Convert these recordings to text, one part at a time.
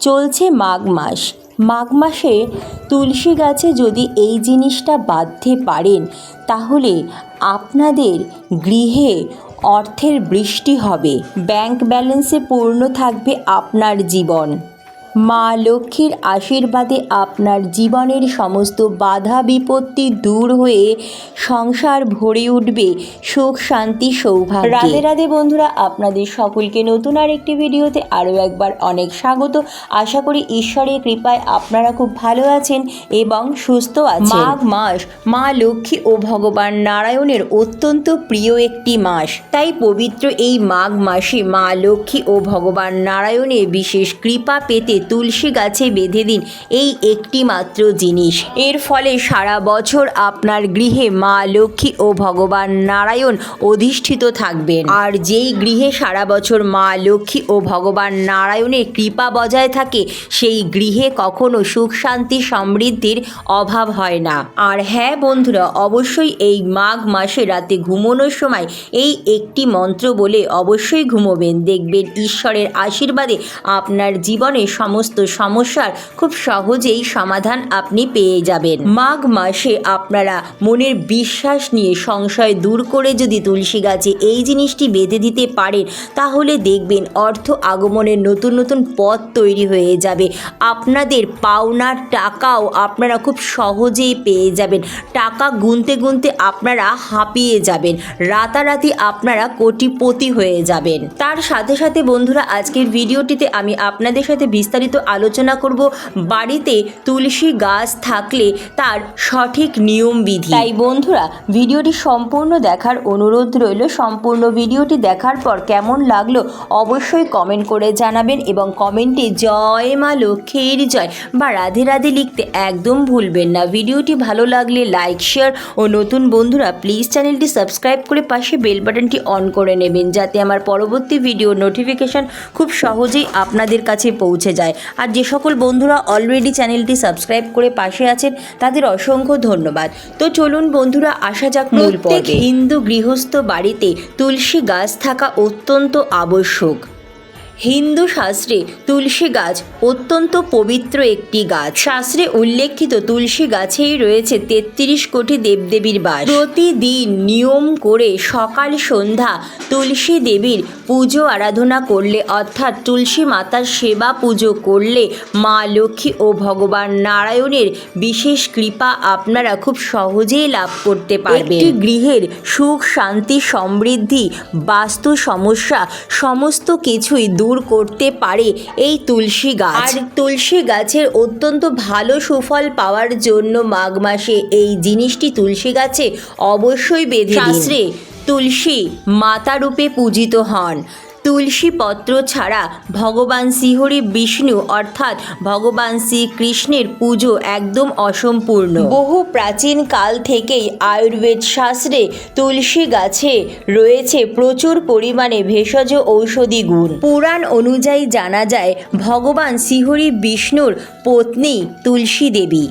চলছে মাঘ মাস। মাঘ মাসে তুলসী গাছে যদি এই জিনিসটা বাঁধতে পারেন, তাহলে আপনাদের গৃহে অর্থের বৃষ্টি হবে। ব্যাংক ব্যালেন্সে পূর্ণ থাকবে আপনার জীবন। মা লক্ষ্মীর আশীর্বাদে আপনার জীবনের সমস্ত বাধা বিপত্তি দূর হয়ে সংসার ভরে উঠবে সুখ, শান্তি, সৌভাগ্য। রাধে রাধে বন্ধুরা, আপনাদের সকলকে নতুন আর একটি ভিডিওতে আরও একবার অনেক স্বাগত। আশা করি ঈশ্বরের কৃপায় আপনারা খুব ভালো আছেন এবং সুস্থ আছেন। মাঘ মাস, মা লক্ষ্মী ও ভগবান নারায়ণের অত্যন্ত প্রিয় একটি মাস। তাই পবিত্র এই মাঘ মাসে মা লক্ষ্মী ও ভগবান নারায়ণের বিশেষ কৃপা পেতে তুলসী গাছে বেঁধে দিন এই একটি মাত্র জিনিস। এর ফলে সারা বছর আপনার গৃহে মা লক্ষ্মী ও ভগবান নারায়ণ অধিষ্ঠিত থাকবেন। আর যেই গৃহে সারা বছর মা লক্ষ্মী ও ভগবান নারায়ণের কৃপা বজায় থাকে, সেই গৃহে কখনো সুখ, শান্তি, সমৃদ্ধির অভাব হয় না। আর হ্যাঁ বন্ধুরা, অবশ্যই এই মাঘ মাসে রাতে ঘুমানোর সময় এই একটি মন্ত্র বলে অবশ্যই ঘুমোবেন। দেখবেন ঈশ্বরের আশীর্বাদে আপনার জীবনে সমস্ত সমস্যার খুব সহজেই সমাধান আপনি পেয়ে যাবেন। মাঘ মাসে আপনারা মনের বিশ্বাস নিয়ে সংশয় দূর করে যদি তুলসী গাছে এই জিনিসটি বেঁধে দিতে পারেন, তাহলে দেখবেন অর্থ আগমনের নতুন নতুন পথ তৈরি হয়ে যাবে। আপনাদের পাওনার টাকাও আপনারা খুব সহজেই পেয়ে যাবেন। টাকা গুনতে গুনতে আপনারা হাঁপিয়ে যাবেন। রাতারাতি আপনারা কোটিপতি হয়ে যাবেন। তার সাথে সাথে বন্ধুরা, আজকের ভিডিওটিতে আমি আপনাদের সাথে বিস্তারিত আলোচনা করব। বাড়িতে তুলসী গাছ থাকলে তার সঠিক নিয়ম বিধি। তাই বন্ধুরা, ভিডিওটি সম্পূর্ণ দেখার অনুরোধ রইল। সম্পূর্ণ ভিডিওটি দেখার পর কেমন লাগল অবশ্যই কমেন্ট করে জানাবেন এবং কমেন্টে জয় মা লক্ষ্মীর জয় বা রাধে রাধে লিখতে একদম ভুলবেন না। ভিডিওটি ভালো লাগলে লাইক, শেয়ার ও নতুন বন্ধুরা, প্লিজ চ্যানেলটি সাবস্ক্রাইব করে পাশে বেল বাটনটি অন করে নেবেন যাতে আমার পরবর্তী ভিডিও নোটিফিকেশন খুব সহজেই আপনাদের কাছে পৌঁছে যায়। আর যে সকল বন্ধুরা অলরেডি চ্যানেলটি সাবস্ক্রাইব করে পাশে আছেন তাদের অসংখ্য ধন্যবাদ। তো চলুন বন্ধুরা আসা যাক মূল পর্বে। হিন্দু গৃহস্থ বাড়িতে তুলসী গাছ থাকা অত্যন্ত আবশ্যক। হিন্দু শাস্ত্রে তুলসী গাছ অত্যন্ত পবিত্র একটি গাছ। শাস্ত্রে উল্লেখিত তুলসী গাছেই রয়েছে তেত্রিশ কোটি দেবদেবীর বাস। প্রতিদিন নিয়ম করে সকাল সন্ধ্যা তুলসী দেবীর পুজো আরাধনা করলে, অর্থাৎ তুলসী মাতার সেবা পুজো করলে মা লক্ষ্মী ও ভগবান নারায়ণের বিশেষ কৃপা আপনারা খুব সহজেই লাভ করতে পারবেন। গৃহের সুখ, শান্তি, সমৃদ্ধি, বাস্তু সমস্যা, সমস্ত কিছুই দূর করতে পারে এই তুলসী গাছ আর তুলসী গাছের অত্যন্ত ভালো সুফল পাওয়ার জন্য মাঘ মাসে এই জিনিসটি তুলসী গাছে অবশ্যই বেঁধে। শাস্ত্রে তুলসী মাতা রূপে পূজিত হন তুলসী পত্র ছাড়া ভগবান শ্রীহরি বিষ্ণু অর্থাৎ ভগবান শ্রীকৃষ্ণের পুজো একদম অসম্পূর্ণ। বহু প্রাচীন কাল থেকেই আয়ুর্বেদ শাস্ত্রে তুলসী গাছে রয়েছে প্রচুর পরিমাণে ভেষজ ঔষধি গুণ। পুরাণ অনুযায়ী জানা যায়, ভগবান শ্রীহরি বিষ্ণুর পত্নী তুলসী দেবী।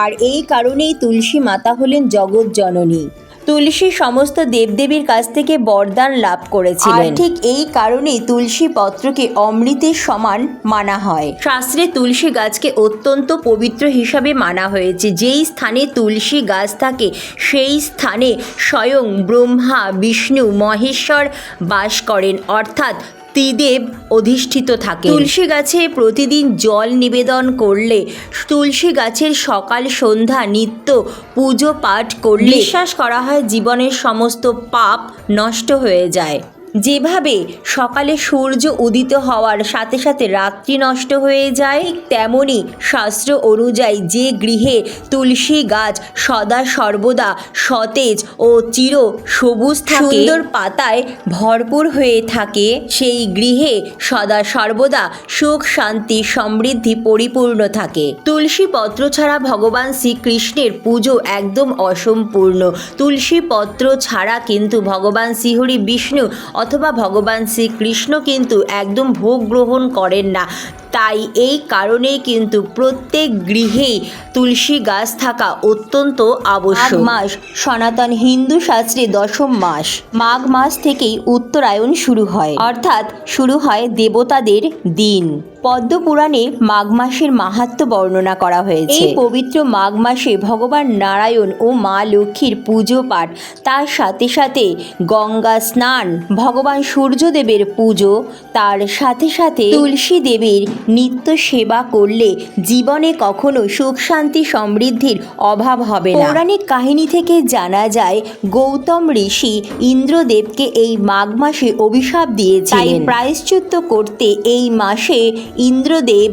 আর এই কারণেই তুলসী মাতা হলেন জগৎ জননী। তুলসী সমস্ত দেবদেবীর কাছ থেকে বরদান লাভ করেছিলেন। ঠিক এই কারণেই তুলসী পত্রকে অমৃতের সমান মানা হয়। শাস্ত্রে তুলসী গাছকে অত্যন্ত পবিত্র হিসাবে মানা হয়েছে। যেই স্থানে তুলসী গাছ থাকে সেই স্থানে স্বয়ং ব্রহ্মা বিষ্ণু মহেশ্বর বাস করেন। অর্থাৎ ত্রিদেব অধিষ্ঠিত থাকে। তুলসী গাছে প্রতিদিন জল নিবেদন করলে তুলসী গাছের সকাল সন্ধ্যা নিত্য পুজো পাঠ করলে বিশ্বাস করা হয় জীবনের সমস্ত পাপ নষ্ট হয়ে যায়। যেভাবে সকালে সূর্য উদিত হওয়ার সাথে সাথে রাত্রি নষ্ট হয়ে যায়, তেমনি শাস্ত্র অনুযায়ী যে গৃহে তুলসী গাছ সদা সর্বদা সতেজ ও চির সবুজ সুন্দর পাতায় ভরপুর হয়ে থাকে, সেই গৃহে সদা সর্বদা সুখ, শান্তি, সমৃদ্ধি পরিপূর্ণ থাকে। তুলসী পত্র ছাড়া ভগবান শ্রীকৃষ্ণের পুজো একদম অসম্পূর্ণ। তুলসী পত্র ছাড়া কিন্তু ভগবান শ্রীহরি বিষ্ণু অথবা ভগবান শ্রীকৃষ্ণ কিন্তু একদম ভোগ গ্রহণ করেন না। তাই এই কারণেই কিন্তু প্রত্যেক গৃহেই তুলসী গাছ থাকা অত্যন্ত আবশ্যক। মাস সনাতন হিন্দু শাস্ত্রে দশম মাস। মাঘ মাস থেকেই উত্তরায়ণ শুরু হয়। অর্থাৎ শুরু হয় দেবতাদের দিন। পদ্ম পুরাণে মাঘ মাসের মাহাত্ম্য বর্ণনা করা হয়েছে। এই পবিত্র মাঘ মাসে ভগবান নারায়ণ ও মা লক্ষ্মীর পুজো পাঠ তার সাথে সাথে গঙ্গা স্নান ভগবান সূর্যদেবের পুজো তার সাথে সাথে তুলসী দেবীর নিত্য সেবা করলে জীবনে কখনো সুখ শান্তি সমৃদ্ধির অভাব হবে না। পৌরাণিক কাহিনী থেকে জানা যায় গৌতম ঋষি ইন্দ্রদেবকে এই মাঘ মাসে অভিশাপ দিয়েছিলেন। তাই প্রায়শ্চিত্ত করতে এই মাসে ইন্দ্রদেব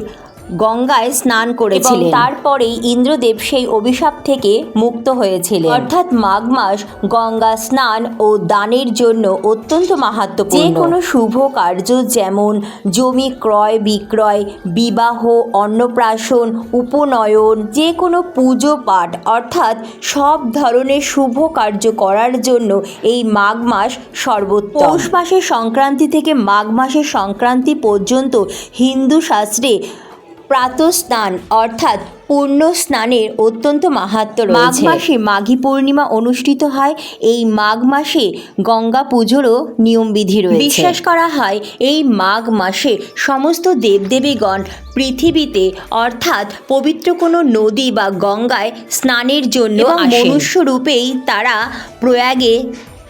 গঙ্গায় স্নান করেছিলেন। তারপরেই ইন্দ্রদেব সেই অভিশাপ থেকে মুক্ত হয়েছিলেন। অর্থাৎ মাঘ মাস গঙ্গা স্নান ও দানের জন্য অত্যন্ত মাহাত্মপূর্ণ যে কোনো শুভ কার্য যেমন জমি ক্রয় বিক্রয় বিবাহ অন্নপ্রাশন উপনয়ন যে কোনো পুজো পাঠ অর্থাৎ সব ধরনের শুভ কার্য করার জন্য এই মাঘ মাস সর্বোত্তম। পৌষ মাসের সংক্রান্তি থেকে মাঘ মাসের সংক্রান্তি পর্যন্ত হিন্দু শাস্ত্রে প্রাতঃস্নান অর্থাৎ পূর্ণ স্নানের অত্যন্ত মাহাত্ম্য রয়েছে। মাঘ মাসে মাঘী পূর্ণিমা অনুষ্ঠিত হয় এই মাঘ মাসে গঙ্গা পুজোরও নিয়মবিধি রয়েছে। বিশ্বাস করা হয় এই মাঘ মাসে সমস্ত দেবদেবীগণ পৃথিবীতে অর্থাৎ পবিত্র কোনো নদী বা গঙ্গায় স্নানের জন্য মনুষ্য রূপেই তারা প্রয়াগে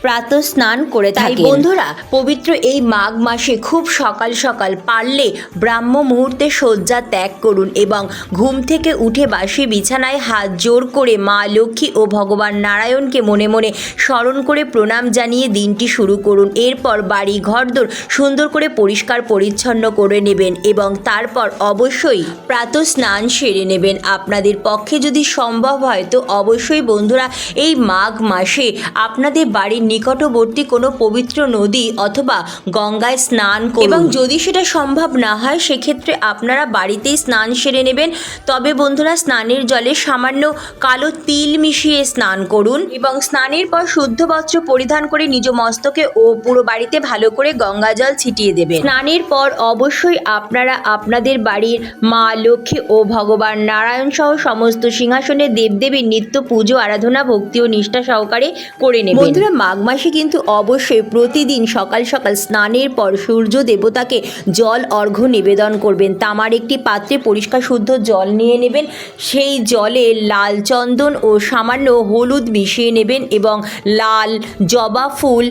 প্রাত স্নান করে তাই বন্ধুরা পবিত্র এই মাঘ মাসে খুব সকাল সকাল পারলে ব্রাহ্ম মুহূর্তে শয্যা ত্যাগ করুন এবং ঘুম থেকে উঠে বাসি বিছানায় হাত জোর করে মা লক্ষ্মী ও ভগবান নারায়ণকে মনে মনে স্মরণ করে প্রণাম জানিয়ে দিনটি শুরু করুন। এরপর বাড়ি ঘরদোর সুন্দর করে পরিষ্কার পরিচ্ছন্ন করে নেবেন এবং তারপর অবশ্যই প্রাত স্নান সেরে নেবেন। আপনাদের পক্ষে যদি সম্ভব হয় তো অবশ্যই বন্ধুরা এই মাঘ মাসে আপনাদের বাড়ির নিকটবর্তী কোনো পবিত্র নদী অথবা গঙ্গায় স্নান করুন। এবং যদি সেটা সম্ভব না হয় সেক্ষেত্রে আপনারা বাড়িতেই স্নান সেরে নেবেন। তবে বন্ধুরা স্নানের জলে সামান্য কালো তিল মিশিয়ে স্নান করুন এবং স্নানের পর শুদ্ধ বস্ত্র পরিধান করে নিজ মস্তকে ও পুরো বাড়িতে ভালো করে গঙ্গা জল ছিটিয়ে দেবেন। স্নানের পর অবশ্যই আপনারা আপনাদের বাড়ির মা লক্ষ্মী ও ভগবান নারায়ণ সহ সমস্ত সিংহাসনে দেবদেবীর নিত্য পুজো আরাধনা ভক্তি ও নিষ্ঠা সহকারে করে নেবেন। বন্ধুরা মাঘ মাসে কিন্তু অবশ্যই প্রতিদিন সকাল সকাল স্নানের পর সূর্য দেবতাকে জল অর্ঘ্য নিবেদন করবেন। তামার একটি পাত্রে পরিষ্কার শুদ্ধ জল নিয়ে নেবেন। সেই জলে লাল চন্দন ও সামান্য হলুদ মিশিয়ে নেবেন এবং লাল জবা ফুল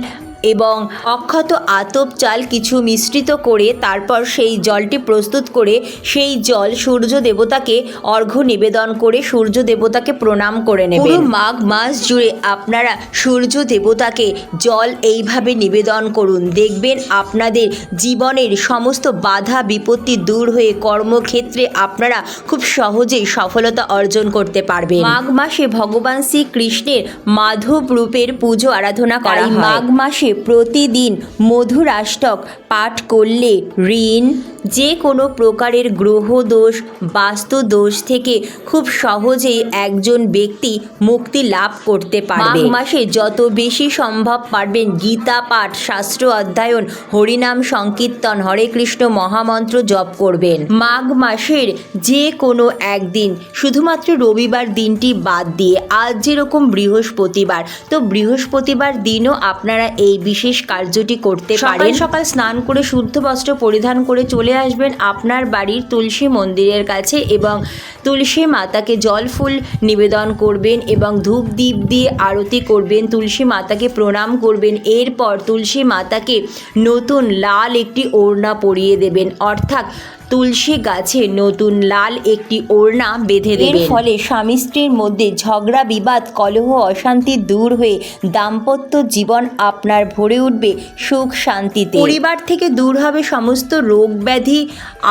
এবং অক্ষত আতপ চাল কিছু মিশ্রিত করে তারপর সেই জলটি প্রস্তুত করে সেই জল সূর্য দেবতাকে অর্ঘ্য নিবেদন করে সূর্য দেবতাকে প্রণাম করে নেবেন। পুরো মাঘ মাস জুড়ে আপনারা সূর্য দেবতাকে জল এইভাবে নিবেদন করুন। দেখবেন আপনাদের জীবনের সমস্ত বাধা বিপত্তি দূর হয়ে কর্মক্ষেত্রে আপনারা খুব সহজেই সফলতা অর্জন করতে পারবেন। মাঘ মাসে ভগবান শ্রীকৃষ্ণের মাধব রূপের পুজো আরাধনা করা মাঘ মাসে প্রতিদিন মধুরাষ্টক পাঠ করলে ঋণ, যে কোনো প্রকারের গ্রহ দোষ, বাস্তু দোষ থেকে খুব সহজেই একজন ব্যক্তি মুক্তি লাভ করতে পারবে। মাসে যত বেশি সম্ভব পারবেন গীতা পাঠ, শাস্ত্র অধ্যয়ন, হরিনাম সংকীর্তন, হরে কৃষ্ণ মহামন্ত্র জপ করবেন। মাঘ মাসের যে কোনো একদিন, শুধুমাত্র রবিবার দিনটি বাদ দিয়ে, আজ যেরকম বৃহস্পতিবার, তো বৃহস্পতিবার দিনও আপনারা এই বিশেষ কার্যটি করতে পারেন। সকাল স্নান করে শুদ্ধ বস্ত্র পরিধান করে চলে আসবেন আপনার বাড়ির তুলসী মন্দিরের কাছে এবং তুলসী মাতাকে জল ফুল নিবেদন করবেন এবং ধূপ দ্বীপ দিয়ে আরতি করবেন তুলসী মাতাকে প্রণাম করবেন। এরপর তুলসী মাতাকে নতুন লাল একটি ওড়না পরিয়ে দেবেন। অর্থাৎ তুলসী গাছে নতুন লাল একটি ওড়না বেঁধে দেবেন। ফলে স্বামী স্ত্রীর মধ্যে ঝগড়া বিবাদ কলহ অশান্তি দূর হয়ে দাম্পত্য জীবন আপনার ভরে উঠবে সুখ শান্তিতে। পরিবার থেকে দূর হবে সমস্ত রোগ ব্যাধি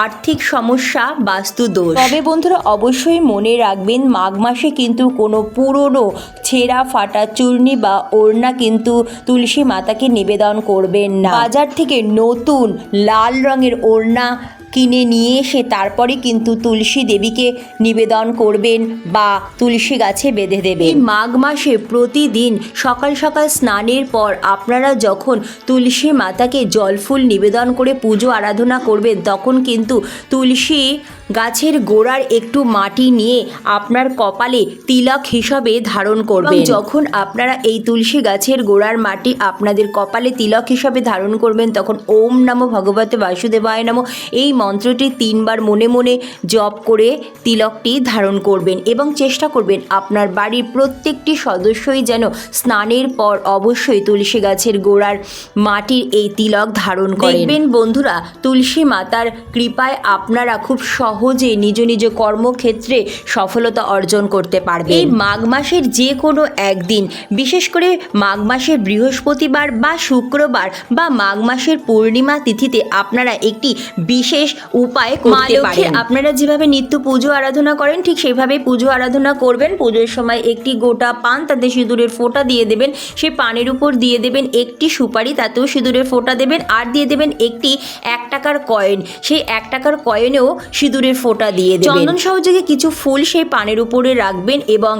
আর্থিক সমস্যা বাস্তু দোষ। তবে বন্ধুরা অবশ্যই মনে রাখবেন মাঘ মাসে কিন্তু কোনো পুরনো ছেঁড়া ফাটা চূর্ণি বা ওড়না কিন্তু তুলসী মাতাকে নিবেদন করবেন না। বাজার থেকে নতুন লাল রঙের ওড়না কিনে নিয়ে এসে তারপরে কিন্তু তুলসী দেবীকে নিবেদন করবেন বা তুলসী গাছে বেঁধে দেবেন। মাঘ মাসে প্রতিদিন সকাল সকাল স্নানের পর আপনারা যখন তুলসী মাতাকে জল ফুল নিবেদন করে পুজো আরাধনা করবেন, তখন কিন্তু তুলসী গাছের গোড়ার একটু মাটি নিয়ে আপনার কপালে তিলক হিসাবে ধারণ করবেন। যখন আপনারা এই তুলসী গাছের গোড়ার মাটি আপনাদের কপালে তিলক হিসাবে ধারণ করবেন তখন ওম নমো ভগবতে বাসুদেবায় নমো। এই মন্ত্রটি তিনবার মনে মনে জপ করে তিলকটি ধারণ করবেন এবং চেষ্টা করবেন আপনার বাড়ির প্রত্যেকটি সদস্যই যেন স্নানের পর অবশ্যই তুলসী গাছের গোড়ার মাটির এই তিলক ধারণ করবেন বন্ধুরা তুলসী মাতার কৃপায় আপনারা খুব সহজে নিজ নিজ কর্মক্ষেত্রে সফলতা অর্জন করতে পারবে। এই মাঘ মাসের যে কোনো একদিন বিশেষ করে মাঘ মাসের বৃহস্পতিবার বা শুক্রবার বা মাঘ মাসের পূর্ণিমা তিথিতে আপনারা একটি বিশেষ উপায় করতে পারেন। আপনারা যেভাবে নিত্য পুজো আরাধনা করেন ঠিক সেভাবে পুজো আরাধনা করবেন। পুজোর সময় একটি গোটা পান তাতে সিঁদুরের ফোঁটা দিয়ে দেবেন। সেই পানের উপর দিয়ে দেবেন একটি সুপারি তাতেও সিঁদুরের ফোঁটা দেবেন। আর দিয়ে দেবেন একটি এক টাকার কয়েন। সেই এক টাকার কয়েনেও সিঁদুরের ফোঁটা দিয়ে দেবেন। চন্দন সহযোগে কিছু ফুল সেই পানের উপরে রাখবেন এবং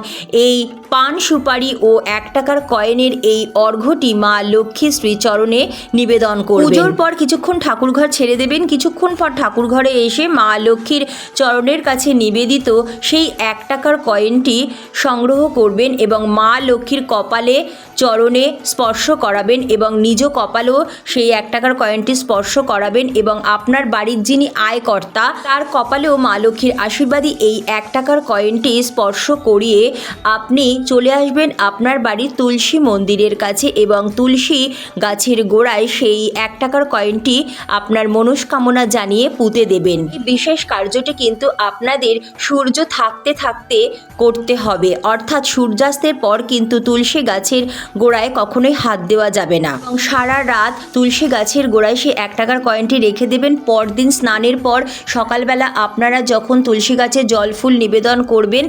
এই পান সুপারি ও এক টাকার কয়েনের এই অর্ঘ্যটি মা লক্ষ্মী শ্রী চরণে নিবেদন করবেন। পুজোর পর কিছুক্ষণ ঠাকুরঘর ছেড়ে দেবেন। কিছুক্ষণ পর ঠাকুর ঘরে এসে মা লক্ষ্মীর চরণের কাছে নিবেদিত সেই এক টাকার কয়েনটি সংগ্রহ করবেন এবং মা লক্ষ্মীর কপালে চরণে স্পর্শ করাবেন এবং নিজ কপালেও সেই এক টাকার কয়েনটি স্পর্শ করাবেন এবং আপনার বাড়ির যিনি আয়কর্তা, তার কপালেও মা লক্ষ্মীর আশীর্বাদী এই এক টাকার কয়েনটি স্পর্শ করিয়ে আপনি চলে আসবেন আপনার বাড়ির তুলসী মন্দিরের কাছে এবং তুলসী গাছের গোড়ায় সেই এক টাকার কয়েনটি আপনার মনস্কামনা জানিয়ে পুঁতে দেবেন। বিশেষ কার্যটি কিন্তু আপনাদের সূর্য থাকতে থাকতে করতে হবে। অর্থাৎ সূর্যাস্তের পর কিন্তু তুলসী গাছের গোড়ায় কখনোই হাত দেওয়া যাবে না। এবং সারা রাত তুলসী গাছের গোড়ায় সেই এক টাকার কয়েনটি রেখে দেবেন। পরদিন স্নানের পর সকালবেলা আপনারা যখন তুলসী গাছে জল ফুল নিবেদন করবেন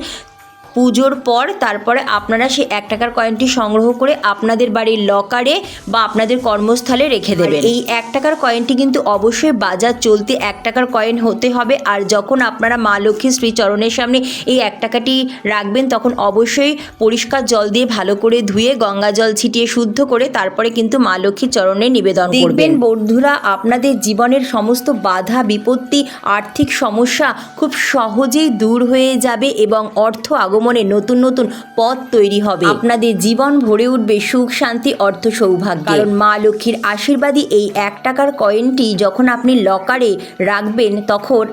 পুজোর পর তারপরে আপনারা সেই এক টাকার কয়েনটি সংগ্রহ করে আপনাদের বাড়ির লকারে বা আপনাদের কর্মস্থলে রেখে দেবেন। এই এক টাকার কয়েনটি কিন্তু অবশ্যই বাজার চলতে এক টাকার কয়েন হতে হবে। আর যখন আপনারা মা লক্ষ্মী শ্রী চরণের সামনে এই এক টাকাটি রাখবেন তখন অবশ্যই পরিষ্কার জল দিয়ে ভালো করে ধুয়ে গঙ্গা জল ছিটিয়ে শুদ্ধ করে তারপরে কিন্তু মা লক্ষ্মীর চরণে নিবেদন করবেন। বন্ধুরা আপনাদের জীবনের সমস্ত বাধা বিপত্তি আর্থিক সমস্যা খুব সহজেই দূর হয়ে যাবে এবং অর্থ আগমনে নতুন নতুন পথ তৈরি হবে। আপনাদের জীবন ভরে উঠবে সুখ, শান্তি, অর্থ সৌভাগ্য। কারণ মা লক্ষ্মীর আশীর্বাদী এই এক টাকার কয়েনটি যখন আপনি লকারে রাখবেন, তখন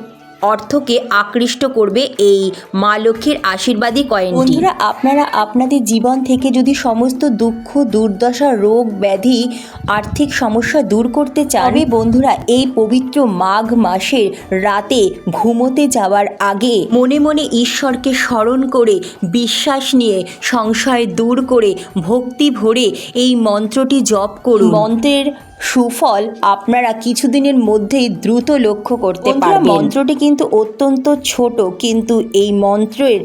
অর্থকে আকৃষ্ট করবে এই মা লক্ষ্মীর আশীর্বাদী কয়েন বন্ধুরা আপনারা আপনাদের জীবন থেকে যদি সমস্ত দুঃখ দুর্দশা রোগ ব্যাধি আর্থিক সমস্যা দূর করতে চান তবে বন্ধুরা এই পবিত্র মাঘ মাসের রাতে ঘুমোতে যাওয়ার আগে মনে মনে ঈশ্বরকে স্মরণ করে বিশ্বাস নিয়ে সংশয় দূর করে ভক্তি ভরে এই মন্ত্রটি জপ করুন। মন্ত্রের সুফল আপনারা কিছুদিনের মধ্যেই দ্রুত লক্ষ্য করতে পারবেন। মন্ত্রটি কিন্তু অত্যন্ত ছোট কিন্তু এই মন্ত্রের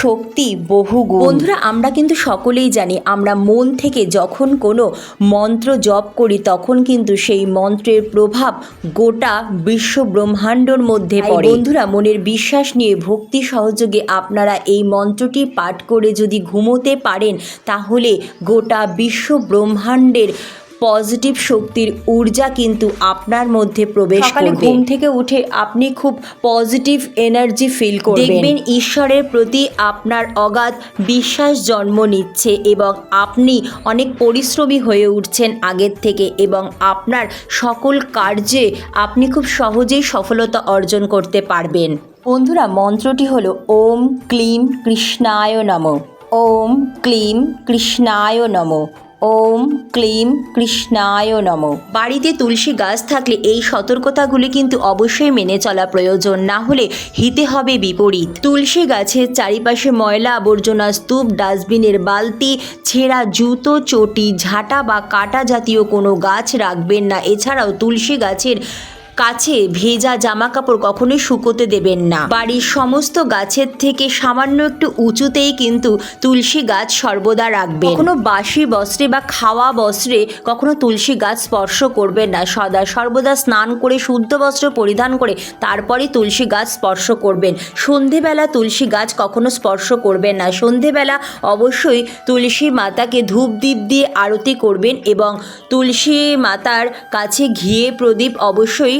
শক্তি বহুগুণ। বন্ধুরা আমরা কিন্তু সকলেই জানি আমরা মন থেকে যখন কোনো মন্ত্র জপ করি তখন কিন্তু সেই মন্ত্রের প্রভাব গোটা বিশ্ব ব্রহ্মাণ্ডর মধ্যে পড়ে। বন্ধুরা মনের বিশ্বাস নিয়ে ভক্তি সহযোগে আপনারা এই মন্ত্রটি পাঠ করে যদি ঘুমোতে পারেন তাহলে গোটা বিশ্ব ব্রহ্মাণ্ডের পজিটিভ শক্তির ঊর্জা কিন্তু আপনার মধ্যে প্রবেশ করবে। ঘুম থেকে উঠে আপনি খুব পজিটিভ এনার্জি ফিল করবেন। দেখবেন ঈশ্বরের প্রতি আপনার অগাধ বিশ্বাস জন্ম নিচ্ছে এবং আপনি অনেক পরিশ্রমী হয়ে উঠছেন আগের থেকে এবং আপনার সকল কার্যে আপনি খুব সহজেই সফলতা অর্জন করতে পারবেন। বন্ধুরা মন্ত্রটি হলো ওম ক্লিম কৃষ্ণায় নম। ওম ক্লিম কৃষ্ণায় নম। ওম ক্লিম কৃষ্ণায় নম। বাড়িতে তুলসী গাছ থাকলে এই সতর্কতাগুলি কিন্তু অবশ্যই মেনে চলা প্রয়োজন, না হলে হিতে হবে বিপরীত। তুলসী গাছের চারিপাশে ময়লা আবর্জনা, স্তূপ, ডাস্টবিনের বালতি, ছেঁড়া জুতো, চটি, ঝাঁটা বা কাটা জাতীয় কোনো গাছ রাখবেন না। এছাড়াও তুলসী গাছের কাছে ভেজা জামা কাপড় কখনোই শুকোতে দেবেন না। বাড়ির সমস্ত গাছের থেকে সামান্য একটু উঁচুতেই কিন্তু তুলসী গাছ সর্বদা রাখবেন। কখনো বাসি বস্ত্রে বা খাওয়া বস্ত্রে কখনো তুলসী গাছ স্পর্শ করবেন না। সদা সর্বদা স্নান করে শুদ্ধ বস্ত্র পরিধান করে তারপরে তুলসী গাছ স্পর্শ করবেন। সন্ধেবেলা তুলসী গাছ কখনো স্পর্শ করবেন না। সন্ধেবেলা অবশ্যই তুলসী মাতাকে ধূপ দ্বীপ দিয়ে আরতি করবেন এবং তুলসী মাতার কাছে ঘিয়ে প্রদীপ অবশ্যই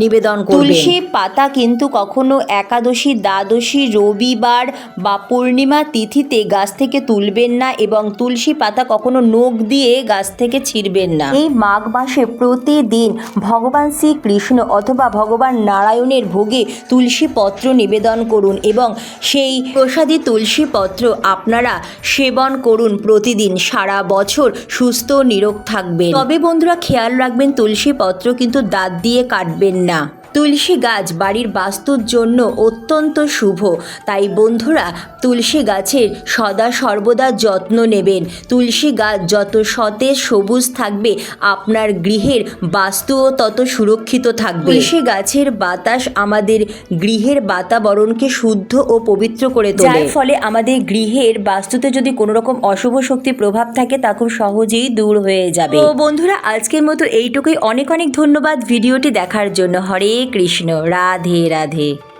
নিবেদন করবেন। তুলসী পাতা কিন্তু কখনো একাদশী দ্বাদশী রবিবার বা পূর্ণিমা তিথিতে গাছ থেকে তুলবেন না এবং তুলসী পাতা কখনো নখ দিয়ে গাছ থেকে ছিঁড়বেন না। এই মাঘ মাসে প্রতিদিন ভগবান শ্রীকৃষ্ণ অথবা ভগবান নারায়ণের ভোগে তুলসী পত্র নিবেদন করুন এবং সেই প্রসাদী তুলসী পত্র আপনারা সেবন করুন প্রতিদিন। সারা বছর সুস্থ নিরোগ থাকবেন। তবে বন্ধুরা খেয়াল রাখবেন তুলসী পত্র কিন্তু দাঁত দিয়ে কাটবেন না তুলসী গাছ বাড়ির বাস্তুর জন্য অত্যন্ত শুভ। তাই বন্ধুরা তুলসী গাছের সদা সর্বদা যত্ন নেবেন। তুলসী গাছ যত সতেজ সবুজ থাকবে আপনার গৃহের বাস্তুও তত সুরক্ষিত থাকবে। তুলসী গাছের বাতাস আমাদের গৃহের বাতাবরণকে শুদ্ধ ও পবিত্র করে তোলে। যার ফলে আমাদের গৃহের বাস্তুতে যদি কোনো রকম অশুভ শক্তির প্রভাব থাকে তা খুব সহজেই দূর হয়ে যাবে। তো বন্ধুরা আজকের মতো এইটুকুই। অনেক অনেক ধন্যবাদ ভিডিওটি দেখার জন্য। হরে কৃষ্ণ রাধে রাধে।